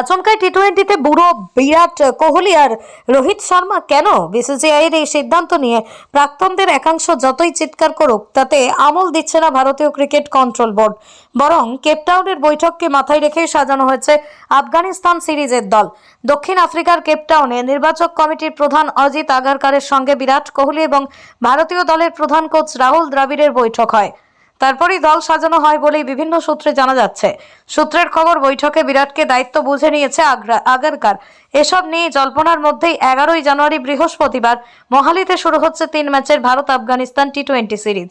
আচমকাই টি টোয়েন্টিতে বুড়ো বিরাট কোহলি আর রোহিত শর্মা কেন? বিসিসিআই এর এই সিদ্ধান্ত নিয়ে প্রাক্তনদের একাংশ যতই চিৎকার করুক, তাতে আমল দিচ্ছে না ভারতীয় ক্রিকেট কন্ট্রোল বোর্ড। বরং কেপটাউনের বৈঠককে মাথায় রেখে সাজানো হয়েছে আফগানিস্তান সিরিজের দল। দক্ষিণ আফ্রিকার কেপটাউনে নির্বাচক কমিটির প্রধান অজিত আগারকারের সঙ্গে বিরাট কোহলি এবং ভারতীয় দলের প্রধান কোচ রাহুল দ্রাবিড়ের বৈঠক হয়। তারপরই দল সাজানো হয় বলেই বিভিন্ন সূত্রে জানা যাচ্ছে। সূত্রের খবর, বৈঠকে বিরাটকে দায়িত্ব বুঝে নিয়েছে আগ্রা আগারকার। এসব নিয়ে জল্পনার মধ্যেই এগারোই জানুয়ারি বৃহস্পতিবার মোহালিতে শুরু হচ্ছে তিন ম্যাচের Bharat Afghanistan T twenty series.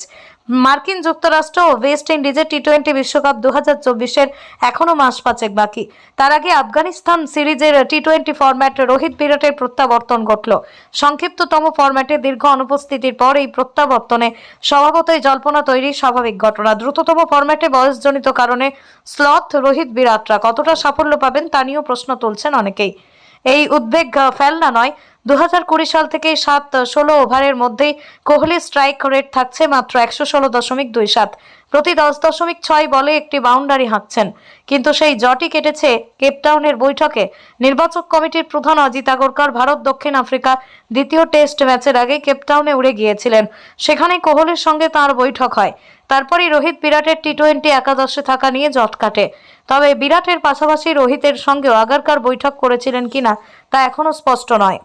মার্কিন যুক্তরাষ্ট্র ও ওয়েস্ট ইন্ডিজের টি টোয়েন্টি বিশ্বকাপ দু হাজার চব্বিশের এখনও মাস পাঁচেক বাকি। তার আগে আফগানিস্তান সিরিজের টি টোয়েন্টি ফরম্যাট রোহিত বিরাটের প্রত্যাবর্তন ঘটল। সংক্ষিপ্ততম ফরম্যাটে দীর্ঘ অনুপস্থিতির পর এই প্রত্যাবর্তনে স্বভাবতই জল্পনা তৈরি স্বাভাবিক। ঘটনা দ্রুততম ফরম্যাটে বয়সজনিত কারণে স্লথ রোহিত বিরাটরা কতটা সাফল্য পাবেন তা নিয়েও প্রশ্ন তুলছেন অনেকেই। এই উদ্বেগ ফেলনা নয় দু হাজার কুড়ি সাল থেকে সাত, ষোলো ওভারের মধ্যেই কোহলি স্ট্রাইক রেট থাকছে মাত্র একশো ষোলো দশমিক দুই সাত। প্রতি দশ দশমিক ছয় বলে একটি বাউন্ডারি হাঁকছেন। কিন্তু সেই জটই কেটেছে কেপটাউনের বৈঠকে। নির্বাচক কমিটির প্রধান অজিত আগরকর ভারত, দক্ষিণ আফ্রিকা দ্বিতীয় টেস্ট ম্যাচের আগে কেপটাউনে উড়ে গিয়েছিলেন। সেখানে কোহলির সঙ্গে তার বৈঠক হয়। তারপরই রোহিত বিরাটের টি টোয়েন্টি একাদশে থাকা নিয়ে জট কাটে। তবে বিরাটের পাশাপাশি রোহিতের সঙ্গেও আগারকার বৈঠক করেছিলেন কিনা তা এখনও স্পষ্ট নয়।